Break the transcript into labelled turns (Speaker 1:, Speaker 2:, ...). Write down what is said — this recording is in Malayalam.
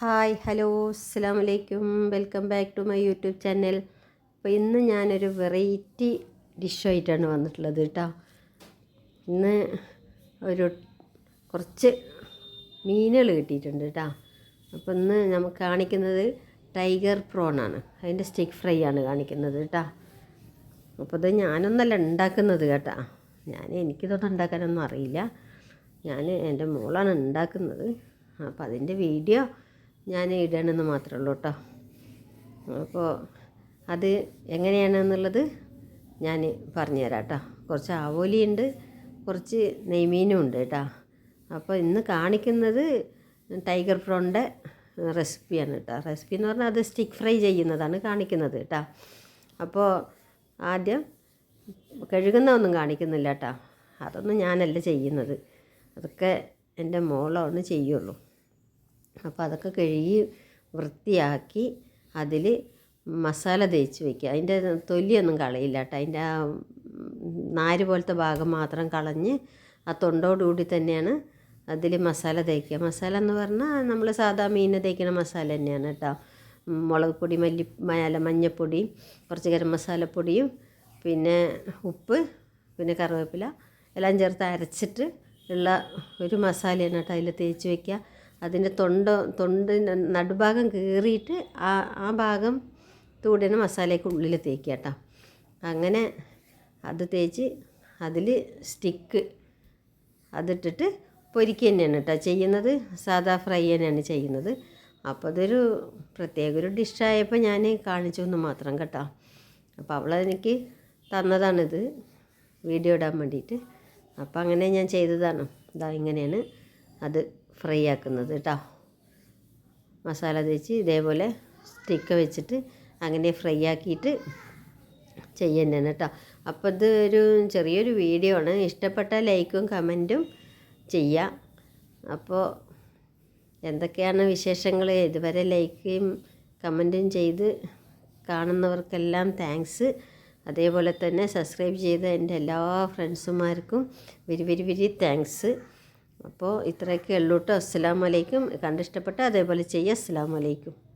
Speaker 1: ഹായ് ഹലോ അസ്സാം വലൈക്കും welcome back to my YouTube channel. അപ്പോൾ ഇന്ന് ഞാനൊരു വെറൈറ്റി ഡിഷായിട്ടാണ് വന്നിട്ടുള്ളത് കേട്ടോ. ഇന്ന് ഒരു കുറച്ച് മീനുകൾ കിട്ടിയിട്ടുണ്ട് കേട്ടോ. അപ്പോൾ ഇന്ന് നമുക്ക് കാണിക്കുന്നത് ടൈഗർ പ്രോണാണ്. അതിന്റെ സ്റ്റിക്ക് ഫ്രൈ ആണ് കാണിക്കുന്നത് കേട്ടോ. അപ്പോൾ ഇത് ഞാനൊന്നല്ല ഉണ്ടാക്കുന്നത് കേട്ടോ. ഞാൻ എനിക്കിതൊന്നും ഉണ്ടാക്കാനൊന്നും അറിയില്ല. ഞാൻ എന്റെ മോളാണ് ഉണ്ടാക്കുന്നത്. അപ്പോൾ അതിന്റെ വീഡിയോ ഞാൻ ഇടണമെന്ന് മാത്രമേ ഉള്ളൂ കേട്ടോ. അപ്പോൾ അത് എങ്ങനെയാണെന്നുള്ളത് ഞാൻ പറഞ്ഞു തരാം കേട്ടോ. കുറച്ച് ആവോലിയുണ്ട് കുറച്ച് നെയ്മീനും ഉണ്ട് കേട്ടോ. അപ്പോൾ ഇന്ന് കാണിക്കുന്നത് ടൈഗർ പ്രോണിന്റെ റെസിപ്പിയാണ് കേട്ടോ. റെസിപ്പി എന്ന് പറഞ്ഞാൽ അത് സ്റ്റിക്ക് ഫ്രൈ ചെയ്യുന്നതാണ് കാണിക്കുന്നത് കേട്ടോ. അപ്പോൾ ആദ്യം കഴുകുന്ന ഒന്നും കാണിക്കുന്നില്ല കേട്ടോ. അതൊന്നും ഞാനല്ല ചെയ്യുന്നത്. അതൊക്കെ എന്റെ മോളാണ് ചെയ്യുള്ളൂ. അപ്പോൾ അതൊക്കെ കഴുകി വൃത്തിയാക്കി അതിൽ മസാല തേച്ച് വയ്ക്കുക അതിന്റെ തൊലിയൊന്നും കളയില്ല കേട്ടോ. അതിന്റെ ആ നാര് പോലത്തെ ഭാഗം മാത്രം കളഞ്ഞ് ആ തൊണ്ടോടുകൂടി തന്നെയാണ് അതിൽ മസാല തേക്കുക. മസാല എന്ന് പറഞ്ഞാൽ നമ്മൾ സാധാ മീൻ തേക്കുന്ന മസാല തന്നെയാണ് കേട്ടോ. മുളക് പൊടി മല്ലി മല മഞ്ഞൾപ്പൊടി കുറച്ച് ഗരം മസാലപ്പൊടിയും പിന്നെ ഉപ്പ് പിന്നെ കറിവേപ്പില എല്ലാം ചേർത്ത് അരച്ചിട്ട് ഉള്ള ഒരു മസാലയാണ് കേട്ടോ അതിൽ തേച്ച് വയ്ക്കുക അതിന്റെ തൊണ്ട തൊണ്ടിന്റെ നടുഭാഗം കീറിയിട്ട് ആ ആ ഭാഗം തൂടിന് മസാലയ്ക്ക് ഉള്ളിൽ തേക്കുക കേട്ടോ. അങ്ങനെ അത് തേച്ച് അതിൽ സ്റ്റിക്ക് അതിട്ടിട്ട് പൊരിക്കുക തന്നെയാണ് കേട്ടോ ചെയ്യുന്നത്. സാദാ ഫ്രൈ തന്നെയാണ് ചെയ്യുന്നത്. അപ്പോൾ അതൊരു പ്രത്യേക ഒരു ഡിഷായപ്പോൾ ഞാൻ കാണിച്ചു എന്ന് മാത്രം കേട്ടോ. അപ്പോൾ അവളെനിക്ക് തന്നതാണിത്. വീഡിയോ ഇടാൻ വേണ്ടിയിട്ട്. അപ്പോൾ അങ്ങനെ ഞാൻ ചെയ്തതാണ്. ഇതാ ഇങ്ങനെയാണ് അത് ഫ്രൈ ആക്കുന്നത് കേട്ടോ. മസാല തേച്ച് ഇതേപോലെ സ്റ്റിക്ക് വെച്ചിട്ട് അങ്ങനെ ഫ്രൈ ആക്കിയിട്ട് ചെയ്യുന്നതാണ് കേട്ടോ. അപ്പോൾ ഇത് ഒരു ചെറിയൊരു വീഡിയോ ആണ്. ഇഷ്ടപ്പെട്ട ലൈക്കും കമന്റും ചെയ്യാം. അപ്പോൾ എന്തൊക്കെയാണ് വിശേഷങ്ങൾ ഇതുവരെ ലൈക്കും കമന്റും ചെയ്ത് കാണുന്നവർക്കെല്ലാം താങ്ക്സ് അതേപോലെ തന്നെ സബ്സ്ക്രൈബ് ചെയ്ത എന്റെ എല്ലാ ഫ്രണ്ട്സുമാർക്കും വെരി വെരി വെരി താങ്ക്സ് അപ്പോൾ ഇത്രയൊക്കെ ഉള്ളൂ കേട്ടോ. അസ്സാം വലൈക്കും കണ്ടിഷ്ടപ്പെട്ട അതേപോലെ ചെയ്യുക. അസ്സാം വലൈക്കും